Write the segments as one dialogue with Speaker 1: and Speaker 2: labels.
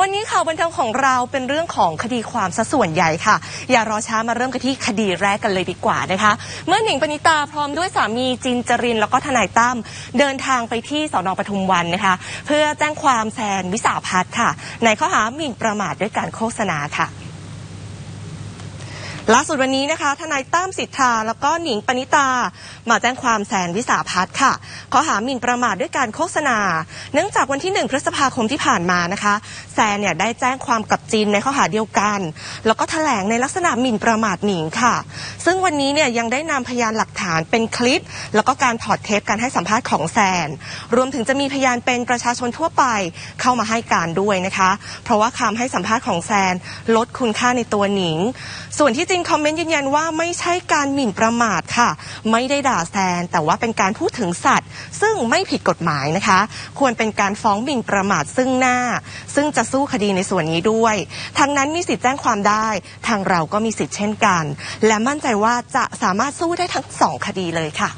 Speaker 1: วันนี้ข่าวบันเทิงของเราเป็นเรื่องของคดีความซะส่วนใหญ่ค่ะ อย่ารอช้ามาเริ่มกันที่คดีแรกกันเลยดีกว่านะคะ เมื่อหนิงปณิตาพร้อมด้วยสามีจินจรินแล้วก็ทนายตั้มเดินทางไปที่สอนอปทุมวันนะคะ เพื่อแจ้งความแซนวิสาพัฒน์ค่ะ ในข้อหาหมิ่นประมาทด้วยการโฆษณาค่ะ ล่าสุดวันนี้นะคะทนายตั้มสิทธาแล้วก็หนิงปณิตา มาแจ้งความแซนวิสาพัฒน์ค่ะข้อหาหมิ่นประมาทด้วยการโฆษณา เนื่องจากวันที่ 1 พฤษภาคมที่ผ่านมานะคะ แซนเนี่ยได้แจ้งความกับจีนในข้อหาเดียวกัน แล้วก็แถลงในลักษณะหมิ่นประมาทหนิงค่ะ ซึ่งวันนี้เนี่ยยังได้นำพยานหลักฐานเป็นคลิป แล้วก็การถอดเทปการให้สัมภาษณ์ของแซน รวมถึงจะมีพยานเป็นประชาชนทั่วไปเข้ามาให้การด้วยนะคะ เพราะว่าคำให้สัมภาษณ์ของแซนลดคุณค่าในตัวหนิง ส่วนที่จริงคอมเมนต์ยืนยันว่าไม่ใช่การหมิ่นประมาทค่ะ ไม่ได้ด่าแซน แต่ว่าเป็นการพูดถึงสัตว์ ซึ่งไม่ผิดกฎหมายนะคะ ควรเป็นการฟ้องหมิ่นประมาทซึ่งหน้า ซึ่งจะสู้คดีในส่วนนี้ด้วยทั้งนั้นมีสิทธิ์แจ้งความได้ ทางเราก็มีสิทธิ์เช่นกัน และมั่นใจว่าจะสามารถสู้ได้ทั้งสองคดีเลยค่ะ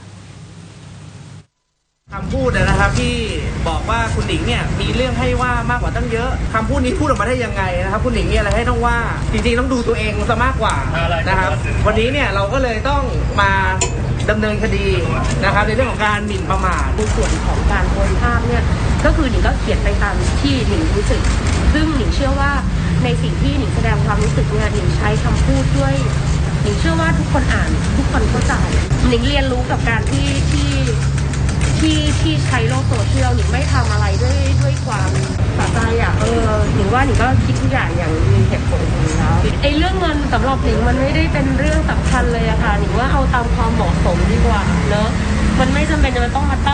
Speaker 2: คำพูดนะครับที่ บอกว่าคุณหนิงเนี่ยมีเรื่องให้ว่ามากกว่าตั้งเยอะคำพูดนี้พูดออกมาได้ยังไงนะครับ คุณหนิงมีอะไรให้ต้องว่า จริงๆต้องดูตัวเองซะมากกว่านะครับ วันนี้เนี่ยเราก็เลยต้องมาดำเนินคดีนะครับ ในเรื่องของการหมิ่นประมาท
Speaker 3: ในส่วนของการโพสต์ภาพเนี่ยก็คือหนิงก็เขียนไปตามที่หนิงรู้สึก ซึ่งหนิงเชื่อว่าในสิ่งที่หนิงแสดงความรู้สึกเนี่ยหนิงใช้คำพูดด้วยหนิงเชื่อว่าทุกคนอ่าน ทุกคนเข้าใจหนิงเรียนรู้กับการที่ที่ ที่ที่ใช้โลกโซเชียลหนิงไม่ทำอะไรด้วยด้วยความสะใจอะเออหนิงว่าหนิงก็คิดทุกอย่างอย่างมีเหตุผลของหนิงแล้วไอ้เรื่องเงินสำหรับหนิงมันไม่ได้เป็นเรื่องสำคัญเลยอะค่ะหนิงว่าเอาตามความเหมาะสมดีกว่าเนอะมันไม่จำเป็นจะต้องมาตั้อะไรยังไง